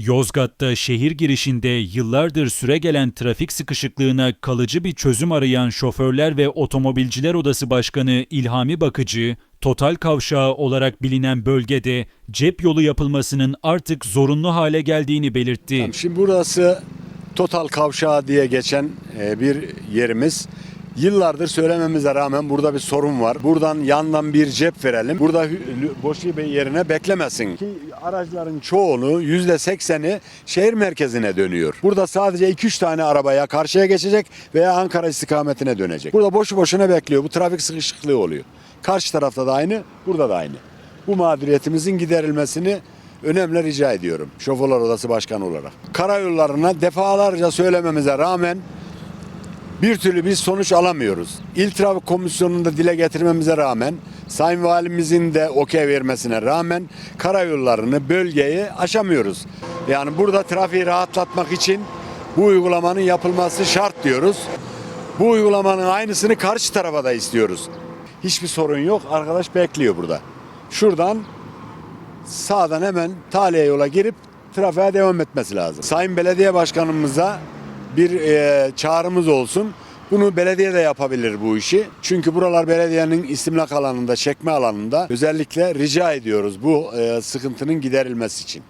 Yozgat'ta şehir girişinde yıllardır süre gelen trafik sıkışıklığına kalıcı bir çözüm arayan Şoförler ve Otomobilciler Odası Başkanı İlhami Bakıcı, Total Kavşağı olarak bilinen bölgede cep yolu yapılmasının artık zorunlu hale geldiğini belirtti. Şimdi burası Total Kavşağı diye geçen e, bir yerimiz. Yıllardır söylememize rağmen burada bir sorun var. Buradan yandan bir cep verelim. Burada Boşi Bey yerine beklemesin. Ki araçların çoğunu %80'i şehir merkezine dönüyor. Burada sadece 2-3 tane arabaya karşıya geçecek veya Ankara istikametine dönecek. Burada boşu boşuna bekliyor. Bu trafik sıkışıklığı oluyor. Karşı tarafta da aynı, burada da aynı. Bu mağduriyetimizin giderilmesini önemli rica ediyorum. Şoförler Odası Başkanı olarak. Karayollarına defalarca söylememize rağmen bir türlü biz sonuç alamıyoruz. İl Trafik Komisyonu'nda dile getirmemize rağmen, Sayın Valimizin de okey vermesine rağmen karayollarını, bölgeyi aşamıyoruz. Yani burada trafiği rahatlatmak için bu uygulamanın yapılması şart diyoruz. Bu uygulamanın aynısını karşı tarafa da istiyoruz. Hiçbir sorun yok. Arkadaş bekliyor burada. Şuradan sağdan hemen taliye yola girip trafiğe devam etmesi lazım. Sayın Belediye Başkanımıza bir e, çağrımız olsun. Bunu belediye de yapabilir bu işi. Çünkü buralar belediyenin istimlak alanında, çekme alanında özellikle rica ediyoruz bu e, sıkıntının giderilmesi için.